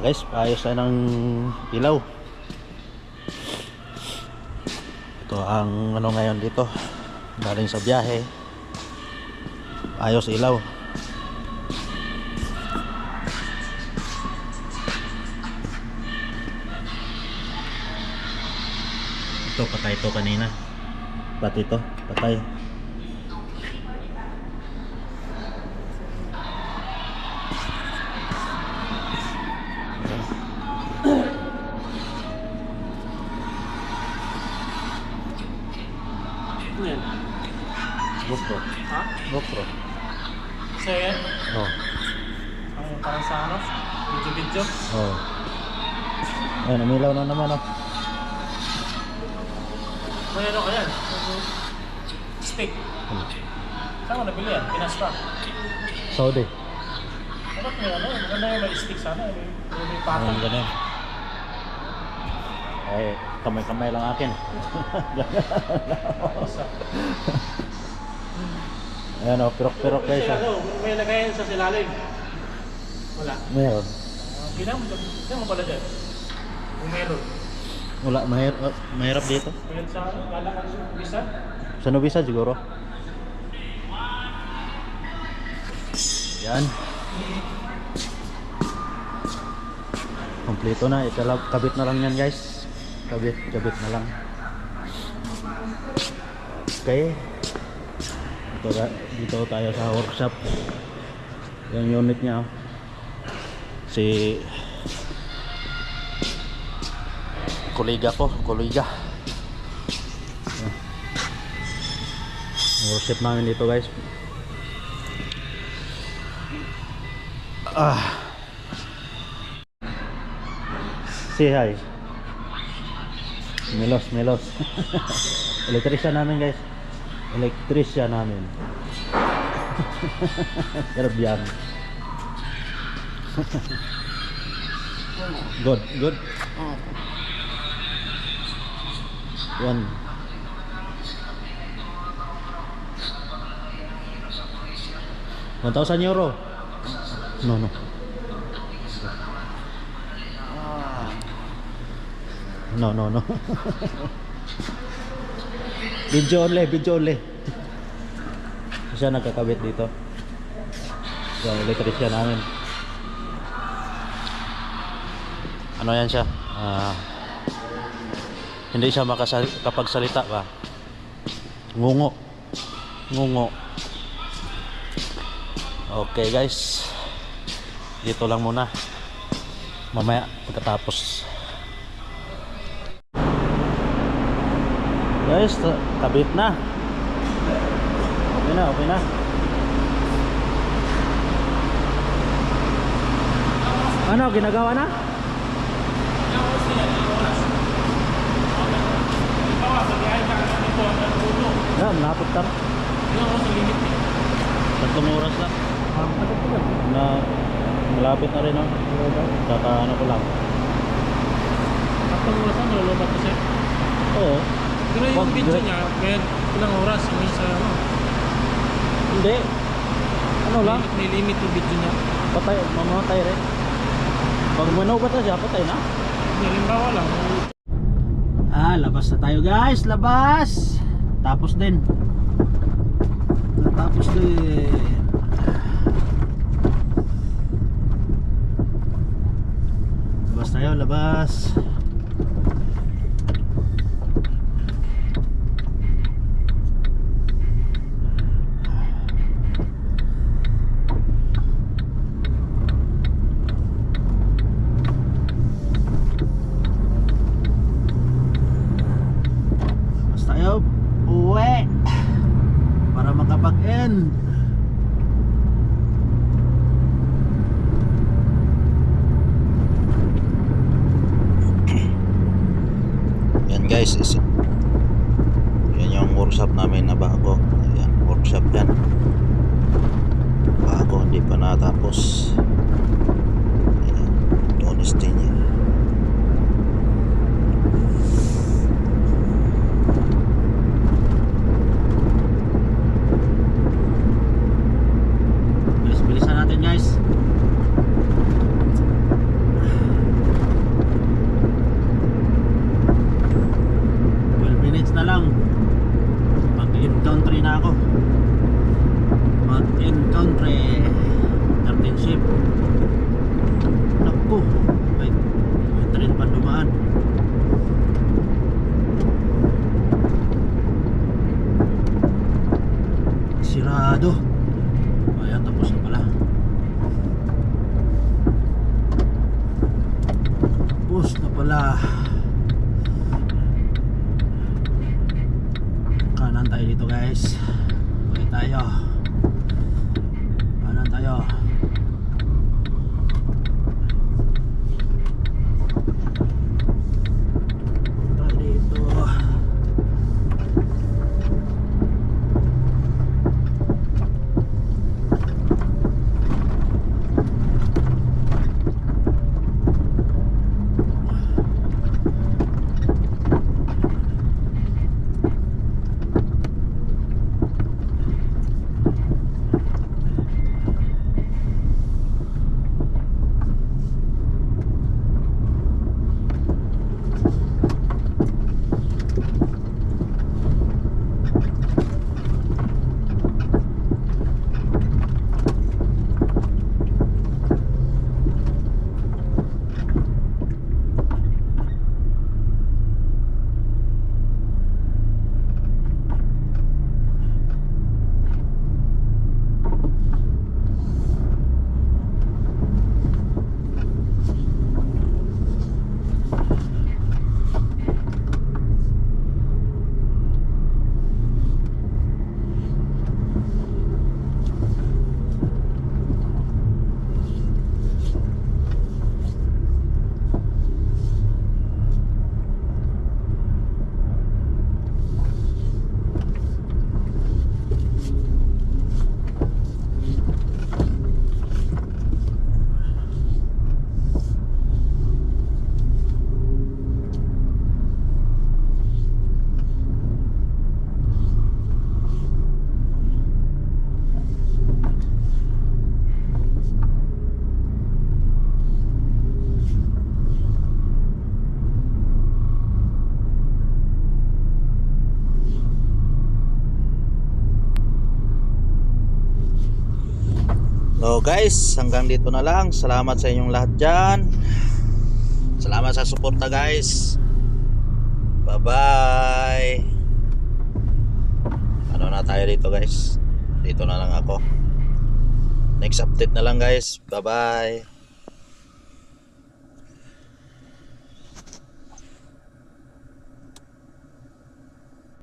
Guys, ayos na ng ilaw. Ito ang ano ngayon dito. Galing sa biyahe. Ayos ilaw. Ito patay ito kanina. Pati ito, patay. Ha? GoPro. So yan? Oh. Ang parang sa ano? Video-video? Oh. Ayun, umilaw na naman oh. May ano ka yan? Stick. Saan mo nabili yan? Pinas pa. Saudi. Dapat may ano? Maganda yung may stick sana. May, may, may Ayan, pattern. ganun. Ay, kamay-kamay lang akin. Isa. Ayan oh, pirok-pirok oh. ano, may lagayan sa silalim. Wala. Meron. Uh, Pinam, pinam mo pala dyan. Kung meron. Wala, mahir oh, mahirap dito. Kaya sa ano, kala ka sa bisa. Sa Nubisa siguro. Yan. Kompleto na. Ito lang, kabit na lang yan guys. Kabit, kabit na lang. Okay. Ito, ga- dito tayo sa workshop. Yung unit niya. oh. Si kolega ko, kolega. Worship namin dito guys. Ah. Say hi. Melos, Melos. Elektrisyan namin guys. Elektrisyan namin. Karabyan. good, good. One. One thousand euro. No, no. No, no, no. video only, video only. Siya nagkakabit dito. Yung electrician namin. Ano yan siya? Ah, hindi siya makapagsalita ba? Ngungo. Ngungo. Okay guys. Dito lang muna. Mamaya pagkatapos. Guys, kabit na. Okay na, okay na. Ano, ginagawa na? Sa biyahe ka kasi ito, ang limit eh. Tatlong oras na. Ah, yan? Na malapit na rin oh. Kaka ano ko lang. Tatlong oras na, nalulubat kasi. Oo. Pero yung Wag video niya, kaya ilang oras, may sa ano, Hindi. Ano lang? may limit yung video niya. Patay, mamatay rin. Pag manubat na siya, patay na. Halimbawa lang, Ah, labas na tayo guys, labas. Tapos din. Tapos din. Labas tayo, labas. Labas tayo, uwi. Para makapag-end. Yan guys, is yan yung workshop namin na bago. Yan, workshop yan. Bago, hindi pa natapos. Yan, honesty niya. Bilis-bilisan natin 嗯。Kanan tayo dito guys. Balik tayo. Kanan. Tayo So guys, hanggang dito na lang. Salamat sa inyong lahat dyan. Salamat sa suporta guys. Bye-bye. Ano na tayo dito guys? Dito na lang ako. Next update na lang guys. Bye-bye.